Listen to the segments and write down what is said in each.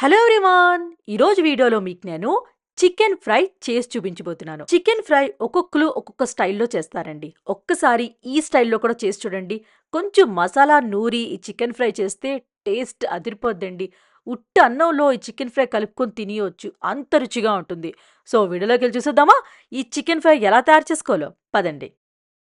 Hello everyone ఈరోజు వీడియోలో మీకు నేను చికెన్ ఫ్రై చేసి చూపించబోతున్నాను. చికెన్ ఫ్రై ఒక్కొక్కరు ఒక్కొక్క స్టైల్లో చేస్తారండి. ఒక్కసారి ఈ స్టైల్లో కూడా చేసి చూడండి. కొంచెం మసాలా నూరి ఈ చికెన్ ఫ్రై చేస్తే టేస్ట్ అదిరిపోద్దండి. ఉట్ట అన్నంలో ఈ చికెన్ ఫ్రై కలుపుకొని తినేయొచ్చు. అంత రుచిగా ఉంటుంది. సో వీడియోలోకి వెళ్ళి చూసేద్దామా? ఈ చికెన్ ఫ్రై ఎలా తయారు చేసుకోవాలో? పదండి.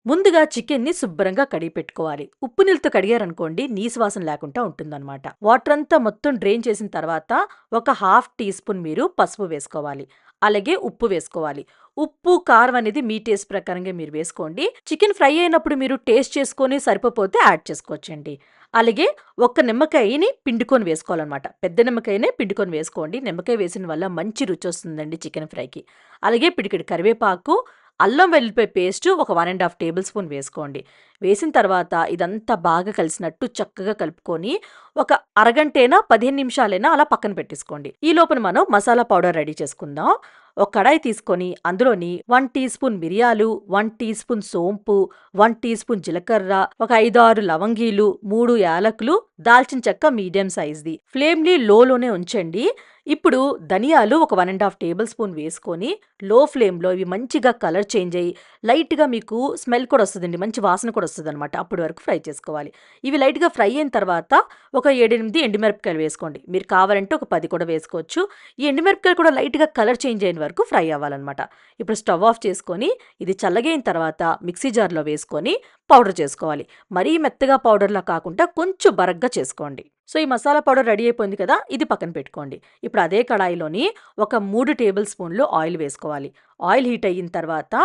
ముందుగా చికెన్ని శుభ్రంగా కడిగి పెట్టుకోవాలి. ఉప్పు నీళ్ళతో కడిగారనుకోండి నీసువాసన లేకుండా ఉంటుందన్నమాట. వాటర్ అంతా మొత్తం డ్రైన్ చేసిన తర్వాత ఒక హాఫ్ టీ స్పూన్ మీరు పసుపు వేసుకోవాలి. అలాగే ఉప్పు వేసుకోవాలి. ఉప్పు కారం అనేది మీ టేస్ట్ ప్రకారంగా మీరు వేసుకోండి. చికెన్ ఫ్రై అయినప్పుడు మీరు టేస్ట్ చేసుకొని సరిపోతే యాడ్ చేసుకోవచ్చండి. అలాగే ఒక్క నిమ్మకాయని పిండుకొని వేసుకోవాలన్నమాట. పెద్ద నిమ్మకాయనే పిండుకొని వేసుకోండి. నిమ్మకాయ వేసిన వల్ల మంచి రుచి వస్తుందండి చికెన్ ఫ్రైకి. అలాగే పిడికిడి కరివేపాకు అల్లం వెల్లిపాయ పేస్ట్ ఒక one and half tablespoon వేసుకోండి. వేసిన తర్వాత ఇదంతా బాగా కలిసినట్టు చక్కగా కలుపుకొని ఒక అరగంటైనా పదిహేను నిమిషాలైనా అలా పక్కన పెట్టేసుకోండి. ఈ లోపల మనం మసాలా పౌడర్ రెడీ చేసుకుందాం. ఒక కడాయి తీసుకొని అందులోని వన్ టీ స్పూన్ మిరియాలు వన్ టీ స్పూన్ సోంపు వన్ టీ స్పూన్ జీలకర్ర ఒక ఐదు ఆరు లవంగీలు మూడు యాలకులు దాల్చిన చెక్క మీడియం సైజ్ది. ఫ్లేమ్ని లోనే ఉంచండి. ఇప్పుడు ధనియాలు ఒక one and half tablespoon వేసుకొని లో ఫ్లేమ్లో ఇవి మంచిగా కలర్ చేంజ్ అయ్యి లైట్గా మీకు స్మెల్ కూడా వస్తుందండి. మంచి వాసన కూడా వస్తుంది అనమాట అప్పటి వరకు ఫ్రై చేసుకోవాలి. ఇవి లైట్గా ఫ్రై అయిన తర్వాత ఒక ఏడెనిమిది ఎండుమిరపకాయలు వేసుకోండి. మీరు కావాలంటే ఒక పది కూడా వేసుకోవచ్చు. ఈ ఎండుమిరపకాయలు కూడా లైట్గా కలర్ చేంజ్ అయిన వరకు ఫ్రై అవ్వాలన్నమాట. ఇప్పుడు స్టవ్ ఆఫ్ చేసుకొని ఇది చల్లగైన తర్వాత మిక్సీ జార్లో వేసుకొని పౌడర్ చేసుకోవాలి. మరీ మెత్తగా పౌడర్లా కాకుండా కొంచెం బరగ్గా చేసుకోండి. సో ఈ మసాలా పౌడర్ రెడీ అయిపోయింది కదా ఇది పక్కన పెట్టుకోండి. ఇప్పుడు అదే కడాయిలోని ఒక మూడు టేబుల్ స్పూన్లు ఆయిల్ వేసుకోవాలి. ఆయిల్ హీట్ అయిన తర్వాత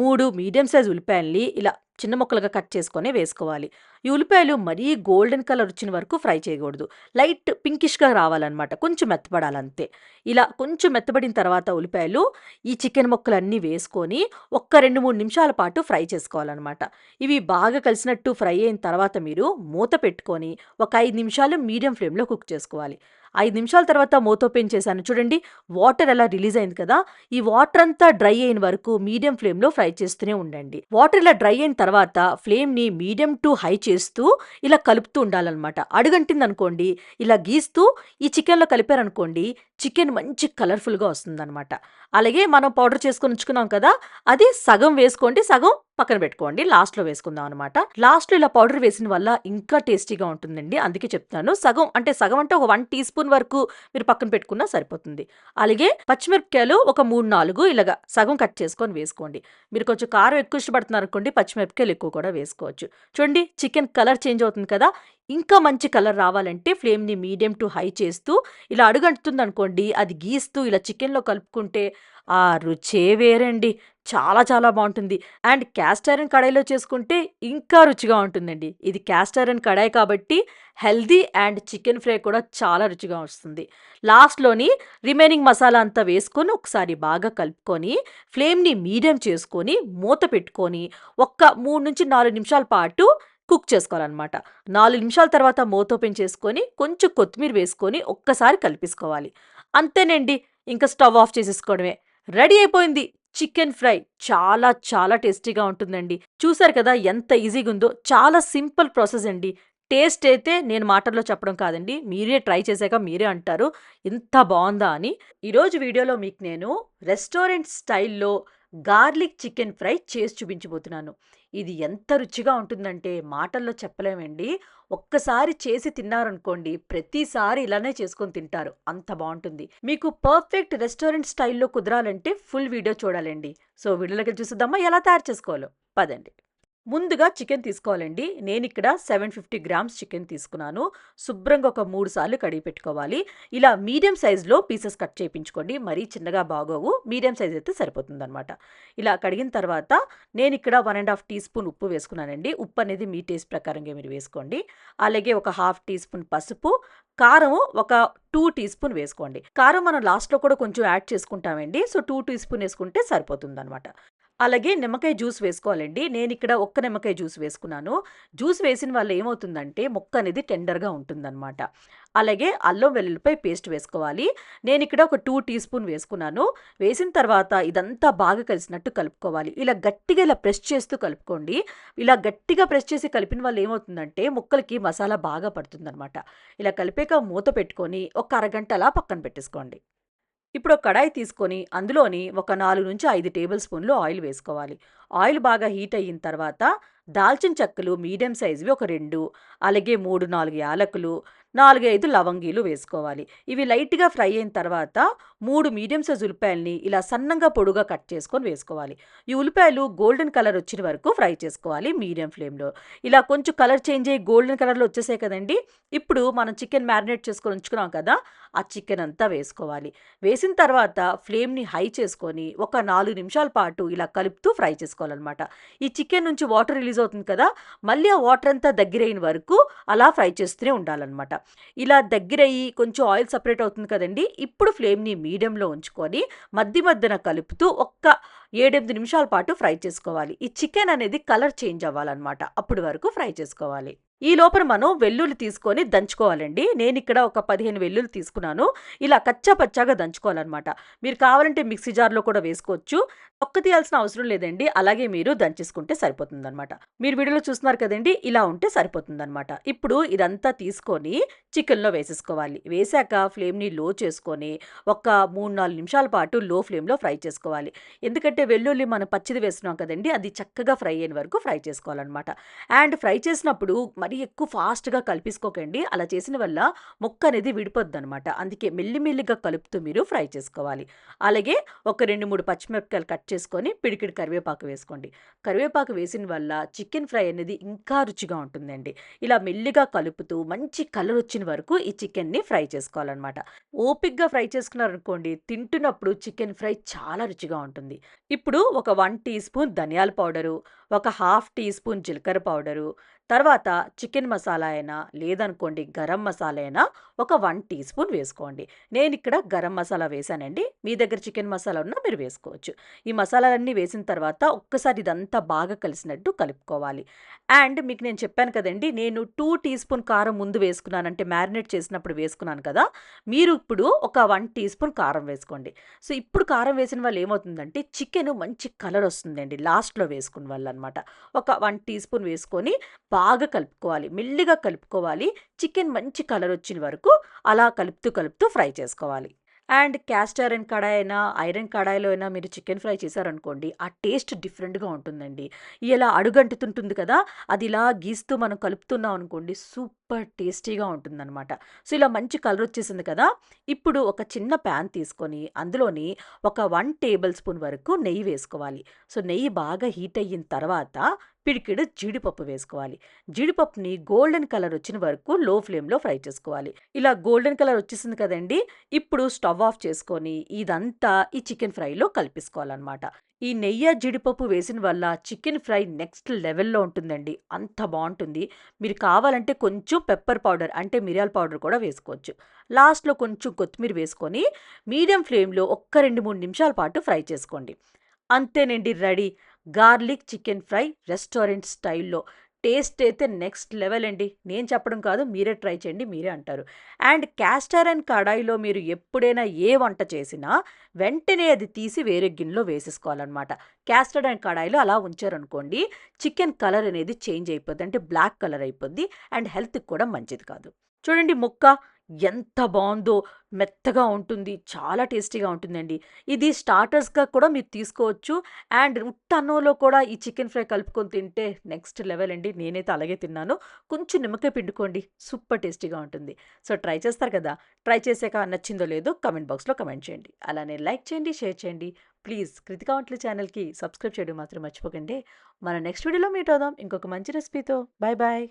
మూడు మీడియం సైజ్ ఉల్లిపాయల్ని ఇలా చిన్న ముక్కలుగా కట్ చేసుకొని వేసుకోవాలి. ఈ ఉల్లిపాయలు మరీ గోల్డెన్ కలర్ వచ్చిన వరకు ఫ్రై చేయకూడదు. లైట్ పింకిష్గా రావాలన్నమాట కొంచెం మెత్తపడాలంతే ఇలా కొంచెం మెత్తబడిన తర్వాత ఉల్లిపాయలు ఈ చికెన్ ముక్కలన్నీ వేసుకొని ఒక్క రెండు మూడు నిమిషాల పాటు ఫ్రై చేసుకోవాలన్నమాట. ఇవి బాగా కలిసినట్టు ఫ్రై అయిన తర్వాత మీరు మూత పెట్టుకొని ఒక ఐదు నిమిషాలు మీడియం ఫ్లేమ్లో కుక్ చేసుకోవాలి. ఐదు నిమిషాల తర్వాత మూత ఓపెన్ చేశాను. చూడండి వాటర్ ఎలా రిలీజ్ అయింది కదా? ఈ వాటర్ అంతా డ్రై అయిన వరకు మీడియం ఫ్లేమ్లో ఫ్రై చేస్తూనే ఉండండి. వాటర్ ఇలా డ్రై అయిన తర్వాత ఫ్లేమ్ని మీడియం టు హై చేస్తూ ఇలా కలుపుతూ ఉండాలన్నమాట. అడుగంటింది అనుకోండి ఇలా గీస్తూ ఈ చికెన్లో కలిపారనుకోండి చికెన్ మంచి కలర్ఫుల్గా వస్తుందన్నమాట. అలాగే మనం పౌడర్ చేసుకొని ఉంచుకున్నాం కదా అది సగం వేసుకోండి సగం పక్కన పెట్టుకోండి లాస్ట్లో వేసుకుందాం అనమాట లాస్ట్లో ఇలా పౌడర్ వేసిన వల్ల ఇంకా టేస్టీగా ఉంటుందండి. అందుకే చెప్తాను సగం అంటే సగం అంటే ఒక వన్ టీ స్పూన్ వరకు మీరు పక్కన పెట్టుకున్నా సరిపోతుంది. అలాగే పచ్చిమిరపకాయలు ఒక మూడు నాలుగు ఇలాగ సగం కట్ చేసుకొని వేసుకోండి. మీరు కొంచెం కారం ఎక్కువ ఇష్టపడుతున్నారు అనుకోండి పచ్చిమిరపకాయలు ఎక్కువ కూడా వేసుకోవచ్చు. చూడండి చికెన్ కలర్ చేంజ్ అవుతుంది కదా? ఇంకా మంచి కలర్ రావాలంటే ఫ్లేమ్ని మీడియం టు హై చేస్తూ ఇలా అడుగంటుంది అనుకోండి అది గీస్తూ ఇలా చికెన్లో కలుపుకుంటే ఆ రుచే వేరండి. చాలా చాలా బాగుంటుంది. అండ్ క్యాస్ట్ ఐరన్ కడాయిలో చేసుకుంటే ఇంకా రుచిగా ఉంటుందండి. ఇది క్యాస్ట్ ఐరన్ కడాయి కాబట్టి హెల్దీ అండ్ చికెన్ ఫ్రై కూడా చాలా రుచిగా వస్తుంది. లాస్ట్లోని రిమైనింగ్ మసాలా అంతా వేసుకొని ఒకసారి బాగా కలుపుకొని ఫ్లేమ్ని మీడియం చేసుకొని మూత పెట్టుకొని ఒక్క మూడు నుంచి నాలుగు నిమిషాల పాటు కుక్ చేసుకోవాలన్నమాట. నాలుగు నిమిషాల తర్వాత మూత ఓపెన్ చేసుకొని కొంచెం కొత్తిమీర వేసుకొని ఒక్కసారి కలిపేసుకోవాలి. అంతేనండి. ఇంకా స్టవ్ ఆఫ్ చేసేసుకోవడమే. రెడీ అయిపోయింది. చికెన్ ఫ్రై చాలా చాలా టేస్టీగా ఉంటుందండి. చూసారు కదా ఎంత ఈజీగా ఉందో. చాలా సింపుల్ ప్రాసెస్ అండి. టేస్ట్ అయితే నేను మాటల్లో చెప్పడం కాదండి. మీరే ట్రై చేశాక మీరే అంటారు. ఇంత బాగుందా అని. ఈరోజు వీడియోలో మీకు నేను రెస్టారెంట్ స్టైల్లో గార్లిక్ చికెన్ ఫ్రై చేసి చూపించబోతున్నాను. ఇది ఎంత రుచిగా ఉంటుందంటే మాటల్లో చెప్పలేమండి. ఒక్కసారి చేసి తిన్నారనుకోండి ప్రతిసారి ఇలానే చేసుకొని తింటారు. అంత బాగుంటుంది. మీకు పర్ఫెక్ట్ రెస్టారెంట్ స్టైల్లో కుదరాలంటే ఫుల్ వీడియో చూడాలండి. సో వీడియోలోకి చూసిద్దామా? ఎలా తయారు చేసుకోవాలో? పదండి. ముందుగా చికెన్ తీసుకోవాలండి. నేను ఇక్కడ సెవెన్ ఫిఫ్టీ గ్రామ్స్ చికెన్ తీసుకున్నాను. శుభ్రంగా ఒక మూడు సార్లు కడిగి పెట్టుకోవాలి. ఇలా మీడియం సైజులో పీసెస్ కట్ చేయించుకోండి. మరీ చిన్నగా బాగోవు. మీడియం సైజ్ అయితే సరిపోతుందనమాట. ఇలా కడిగిన తర్వాత నేను ఇక్కడ one and half teaspoon ఉప్పు వేసుకున్నానండి. ఉప్పు అనేది మీ టేస్ట్ ప్రకారంగా మీరు వేసుకోండి. అలాగే ఒక హాఫ్ టీ స్పూన్ పసుపు. కారం ఒక టూ టీ స్పూన్ వేసుకోండి. కారం మనం లాస్ట్లో కూడా కొంచెం యాడ్ చేసుకుంటామండి. సో టూ టీ స్పూన్ వేసుకుంటే సరిపోతుంది అనమాట అలాగే నిమ్మకాయ జ్యూస్ వేసుకోవాలండి. నేను ఇక్కడ ఒక్క నిమ్మకాయ జ్యూస్ వేసుకున్నాను. జ్యూస్ వేసిన వల్ల ఏమవుతుందంటే ముక్క అనేది టెండర్‌గా ఉంటుందనమాట. అలాగే అల్లం వెల్లుల్లిపై పేస్ట్ వేసుకోవాలి. నేను ఇక్కడ ఒక టూ టీ స్పూన్ వేసుకున్నాను. వేసిన తర్వాత ఇదంతా బాగా కలిసినట్టు కలుపుకోవాలి. ఇలా గట్టిగా ఇలా ప్రెస్ చేస్తూ కలుపుకోండి. ఇలా గట్టిగా ప్రెస్ చేసి కలిపిన వల్ల ఏమవుతుందంటే ముక్కలకి మసాలా బాగా పడుతుందనమాట. ఇలా కలిపాక మూత పెట్టుకొని ఒక అరగంట అలా పక్కన పెట్టేసుకోండి. ఇప్పుడు ఒక కడాయి తీసుకొని అందులోని ఒక 4-5 టేబుల్ స్పూన్లు ఆయిల్ వేసుకోవాలి. ఆయిల్ బాగా హీట్ అయిన తర్వాత దాల్చిన చెక్కలు మీడియం సైజువి ఒక రెండు అలాగే 3, 4 యాలకులు, 4, 5 లవంగీలు వేసుకోవాలి. ఇవి లైట్‌గా ఫ్రై అయిన తర్వాత మూడు మీడియం సైజ్ ఉల్లిపాయల్ని ఇలా సన్నంగా పొడుగా కట్ చేసుకొని వేసుకోవాలి. ఈ ఉల్లిపాయలు గోల్డెన్ కలర్ వచ్చిన వరకు ఫ్రై చేసుకోవాలి మీడియం ఫ్లేమ్‌లో. ఇలా కొంచెం కలర్ చేంజ్ అయ్యి గోల్డెన్ కలర్‌లో వచ్చేసాయి కదండీ! ఇప్పుడు మనం చికెన్ మ్యారినేట్ చేసుకొని ఉంచుకున్నాం కదా! ఆ చికెన్ అంతా వేసుకోవాలి. వేసిన తర్వాత ఫ్లేమ్‌ని హై చేసుకొని ఒక నాలుగు నిమిషాల పాటు ఇలా కలుపుతూ ఫ్రై చేసుకోవాలనమాట. ఈ చికెన్ నుంచి వాటర్ రిలీజ్ అవుతుంది కదా! మళ్ళీ ఆ వాటర్ అంతా దగ్గరైన వరకు అలా ఫ్రై చేస్తూనే ఉండాలన్నమాట ఇలా దగ్గరయ్యి కొంచెం ఆయిల్ సపరేట్ అవుతుంది కదండీ! ఇప్పుడు ఫ్లేమ్‌ని మీడియంలో ఉంచుకొని మధ్య మధ్యన కలుపుతూ ఒక్క 7, 8 నిమిషాల పాటు ఫ్రై చేసుకోవాలి. ఈ చికెన్ అనేది కలర్ చేంజ్ అవ్వాలన్నమాట అప్పటి వరకు ఫ్రై చేసుకోవాలి. ఈ లోపల మనం వెల్లుల్లి తీసుకొని దంచుకోవాలండి. నేనిక్కడ ఒక 15 వెల్లుల్లి తీసుకున్నాను. ఇలా కచ్చా పచ్చాగా దంచుకోవాలన్నమాట మీరు కావాలంటే మిక్సీ జార్‌లో కూడా వేసుకోవచ్చు. తొక్క తీయాల్సిన అవసరం లేదండి. అలాగే మీరు దంచేసుకుంటే సరిపోతుందనమాట. మీరు వీడియోలో చూస్తున్నారు కదండి ఇలా ఉంటే సరిపోతుందనమాట. ఇప్పుడు ఇదంతా తీసుకొని చికెన్‌లో వేసేసుకోవాలి. వేశాక ఫ్లేమ్‌ని లో చేసుకొని ఒక 3, 4 నిమిషాల పాటు లో ఫ్లేమ్‌లో ఫ్రై చేసుకోవాలి. ఎందుకంటే వెల్లుల్లి మనం పచ్చిది వేస్తున్నాం కదండీ! అది చక్కగా ఫ్రై అయిన వరకు ఫ్రై చేసుకోవాలనమాట. అండ్ ఫ్రై చేసినప్పుడు మరీ ఎక్కువ ఫాస్ట్‌గా కలిపేసుకోకండి. అలా చేసిన వల్ల ముక్క అనేది విడిపోద్దనమాట. అందుకే మెల్లిమెల్లిగా కలుపుతూ మీరు ఫ్రై చేసుకోవాలి. అలాగే ఒక 2, 3 పచ్చిమిరపకాయలు కట్ చేసుకొని పిడికిడి కరివేపాకు వేసుకోండి. కరివేపాకు వేసిన వల్ల చికెన్ ఫ్రై అనేది ఇంకా రుచిగా ఉంటుందండి. ఇలా మెల్లిగా కలుపుతూ మంచి కలర్ వచ్చిన వరకు ఈ చికెన్‌ని ఫ్రై చేసుకోవాలనమాట. ఓపిక్గా ఫ్రై చేసుకున్నారనుకోండి తింటున్నప్పుడు చికెన్ ఫ్రై చాలా రుచిగా ఉంటుంది. ఇప్పుడు ఒక వన్ టీ స్పూన్ ధనియాల పౌడరు, ఒక హాఫ్ టీ స్పూన్ జీలకర్ర పౌడరు, తర్వాత చికెన్ మసాలా అయినా లేదనుకోండి గరం మసాలా అయినా ఒక వన్ టీ స్పూన్ వేసుకోండి. నేను ఇక్కడ గరం మసాలా వేశానండి. మీ దగ్గర చికెన్ మసాలా ఉన్నా మీరు వేసుకోవచ్చు. ఈ మసాలాలన్నీ వేసిన తర్వాత ఒక్కసారి ఇదంతా బాగా కలిసినట్టు కలుపుకోవాలి. అండ్ మీకు నేను చెప్పాను కదండి నేను టూ టీ స్పూన్ కారం ముందు వేసుకున్నాను. అంటే మ్యారినేట్ చేసినప్పుడు వేసుకున్నాను కదా! మీరు ఇప్పుడు ఒక వన్ టీ స్పూన్ కారం వేసుకోండి. సో, ఇప్పుడు కారం వేసిన వాళ్ళు ఏమవుతుందంటే చికెన్ మంచి కలర్ వస్తుందండి. లాస్ట్‌లో వేసుకున్న వాళ్ళు అనమాట. ఒక వన్ టీ స్పూన్ వేసుకొని బాగా కలుపుకోవాలి. మెల్లిగా కలుపుకోవాలి. చికెన్ మంచి కలర్ వచ్చిన వరకు అలా కలుపుతూ కలుపుతూ ఫ్రై చేసుకోవాలి. అండ్ క్యాస్ట్ ఐరన్ కడాయి అయినా, ఐరన్ కడాయిలో అయినా మీరు చికెన్ ఫ్రై చేశారనుకోండి ఆ టేస్ట్ డిఫరెంట్‌గా ఉంటుందండి. ఇలా అడుగంటుతుంటుంది కదా! అది ఇలా గీస్తూ మనం కలుపుతున్నాం అనుకోండి సూపర్ టేస్టీగా ఉంటుందనమాట. సో, ఇలా మంచి కలర్ వచ్చేసింది కదా! ఇప్పుడు ఒక చిన్న ప్యాన్ తీసుకొని అందులోని ఒక వన్ టేబుల్ స్పూన్ వరకు నెయ్యి వేసుకోవాలి. సో, నెయ్యి బాగా హీట్ అయిన తర్వాత పిడికిడు జీడిపప్పు వేసుకోవాలి. జీడిపప్పుని గోల్డెన్ కలర్ వచ్చిన వరకు లో ఫ్లేమ్‌లో ఫ్రై చేసుకోవాలి. ఇలా గోల్డెన్ కలర్ వచ్చేసింది కదండీ! ఇప్పుడు స్టవ్ ఆఫ్ చేసుకొని ఇదంతా ఈ చికెన్ ఫ్రైలో కలిపేసుకోవాలనమాట. ఈ నెయ్య, జీడిపప్పు వేసిన వల్ల చికెన్ ఫ్రై నెక్స్ట్ లెవెల్‌లో ఉంటుందండి. అంత బాగుంటుంది మీరు కావాలంటే కొంచెం పెప్పర్ పౌడర్ అంటే మిరియాల పౌడర్ కూడా వేసుకోవచ్చు. లాస్ట్‌లో కొంచెం కొత్తిమీర వేసుకొని మీడియం ఫ్లేమ్‌లో ఒక్క 2, 3 నిమిషాల పాటు ఫ్రై చేసుకోండి. అంతేనండి ready. Garlic chicken fry restaurant స్టైల్‌లో. టేస్ట్ అయితే నెక్స్ట్ లెవెల్ అండి. నేను చెప్పడం కాదు మీరే ట్రై చేయండి మీరే అంటారు. అండ్ క్యాస్టర్ అండ్ కడాయిలో మీరు ఎప్పుడైనా ఏ వంట చేసినా వెంటనే అది తీసి వేరే గిన్నెలో వేసేసుకోవాలనమాట. క్యాస్టర్డ్ అండ్ కడాయిలో అలా ఉంచారనుకోండి చికెన్ కలర్ అనేది చేంజ్ అయిపోద్ది. అంటే బ్లాక్ కలర్ అయిపోద్ది. అండ్ హెల్త్‌కి కూడా మంచిది కాదు. చూడండి ముక్క ఎంత బాగుందో మెత్తగా ఉంటుంది. చాలా టేస్టీగా ఉంటుందండి. ఇది స్టార్టర్స్‌గా కూడా మీరు తీసుకోవచ్చు. అండ్ ఉట్ట అన్నంలో కూడా ఈ చికెన్ ఫ్రై కలుపుకొని తింటే నెక్స్ట్ లెవెల్ అండి. నేనైతే అలాగే తిన్నాను. కొంచెం నిమ్మకాయ పిండుకోండి. సూపర్ టేస్టీగా ఉంటుంది. సో, ట్రై చేస్తారు కదా! ట్రై చేసాక నచ్చిందో లేదో కమెంట్ బాక్స్‌లో కమెంట్ చేయండి. అలానే లైక్ చేయండి, షేర్ చేయండి. ప్లీజ్ కృతికా వంటల ఛానల్కి సబ్స్క్రైబ్ చేయడం మాత్రం మర్చిపోకండి. మన నెక్స్ట్ వీడియోలో మీట్ అవుదాం. ఇంకొక మంచి రెసిపీతో. Bye bye.